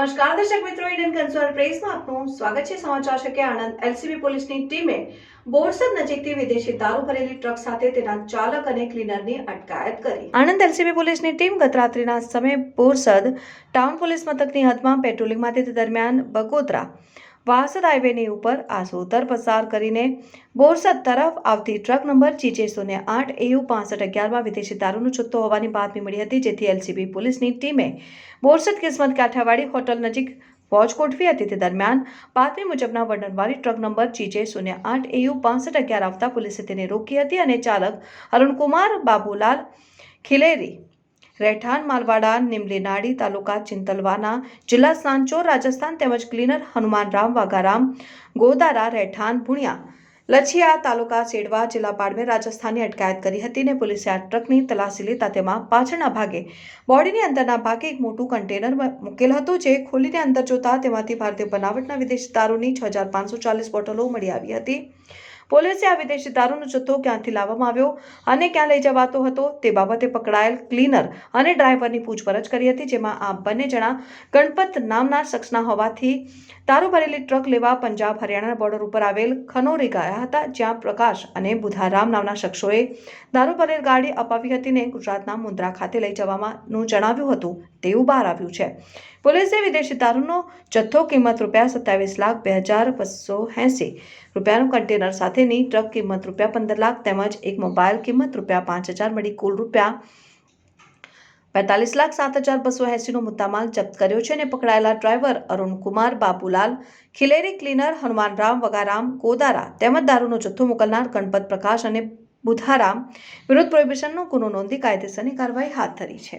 દર્શક મિત્રો, ઇન્ડિયન કન્સુલર પ્રેસમાં આપનું સ્વાગત છે. સમાચાર છે કે આણંદ એલસીબી પોલીસની ટીમે બોરસદ નજીકથી વિદેશી દારૂ ભરેલી ટ્રક સાથે તેના ચાલક અને ક્લીનરની અટકાયત કરી. આણંદ એલસીબી પોલીસની ટીમ ગત રાત્રિના સમયે બોરસદ ટાઉન પોલીસ મથકની હદમાં પેટ્રોલિંગમાંથી તે દરમિયાન બગોદરા વાસદ હાઈવેની ઉપર આસોતર પસાર કરીને બોરસદ તરફ આવતી ટ્રક નંબર ચીચે શૂન્ય આઠ એયુ પાસઠ અગિયારમાં વિદેશી દારૂનો જથ્થો હોવાની બાતમી મળી હતી, જેથી એલસીબી પોલીસની ટીમે બોરસદ કિસ્મત કાઠિયાવાડી હોટલ નજીક વોચ ગોઠવી હતી. તે દરમિયાન બાતમી મુજબના વર્ણનવાળી ટ્રક નંબર ચીચે શૂન્ય આઠ એયુ પાસઠ અગિયાર આવતા પોલીસે તેને રોકી હતી અને ચાલક અરુણકુમાર બાબુલાલ ખિલેરી રહેઠાણ માલવાડા નિમલીનાડી તાલુકા ચિંતલવાના, જિલ્લા સાંચોર રાજસ્થાન તેમજ ક્લીનર હનુમાનરામ વાઘારામ, ગોદારા રહેઠાણ, ભુણિયા, લછિયા તાલુકા સેડવા, જિલ્લા બાડમેર રાજસ્થાનની અટકાયત કરી હતી ને પોલીસે આ ટ્રકની તલાશી લેતા તેમાં પાછળના ભાગે, બોડીની અંદરના ભાગે એક મોટું કન્ટેનર મૂકેલ હતું જે ખોલીને અંદર જોતા તેમાંથી ભારતીય બનાવટના વિદેશી દારૂની છ હજાર પાંચસો ચાલીસ બોટલો મળી આવી હતી. પોલીસે આ વિદેશી દારૂનો જથ્થો ક્યાંથી લાવવામાં આવ્યો અને ક્યાં લઈ જવાતો હતો તે બાબતે પકડાયેલ ક્લીનર અને ડ્રાઈવરની પૂછપરછ કરી હતી, જેમાં આ બંને જણા ગણપત નામના શખ્સના હોવાથી દારૂ ભરેલી ટ્રક લેવા પંજાબ હરિયાણા બોર્ડર ઉપર આવેલ ખનોરી ગયા હતા, જ્યાં પ્રકાશ અને બુધારામ નામના શખ્સોએ દારૂ ભરેલ ગાડી અપાવી હતી ને ગુજરાતના મુન્દ્રા ખાતે લઈ જવામાંનું જણાવ્યું હતું, તેવું બહાર આવ્યું છે. પોલીસે વિદેશી દારૂનો જથ્થો કિંમત રૂપિયા સત્તાવીસ લાખ બે હજાર બસો એંસી રૂપિયાનું કન્ટેનર સાથેની ટ્રક કિંમત રૂપિયા પંદર લાખ તેમજ એક મોબાઈલ કિંમત રૂપિયા પાંચ હજાર મળી કુલ રૂપિયા પેંતાલીસ લાખ સાત હજાર બસો એંસીનો મુદ્દામાલ જપ્ત કર્યો છે અને પકડાયેલા ડ્રાઈવર અરુણકુમાર બાબુલાલ ખિલેરી ક્લીનર, હનુમાનરામ, વગારામ કોદારા તેમજ દારૂનો જથ્થો મોકલનાર ગણપત પ્રકાશ અને બુધારામ વિરુદ્ધ પ્રોહિબિશનનો ગુનો નોંધી કાયદેસરની કાર્યવાહી હાથ ધરી છે.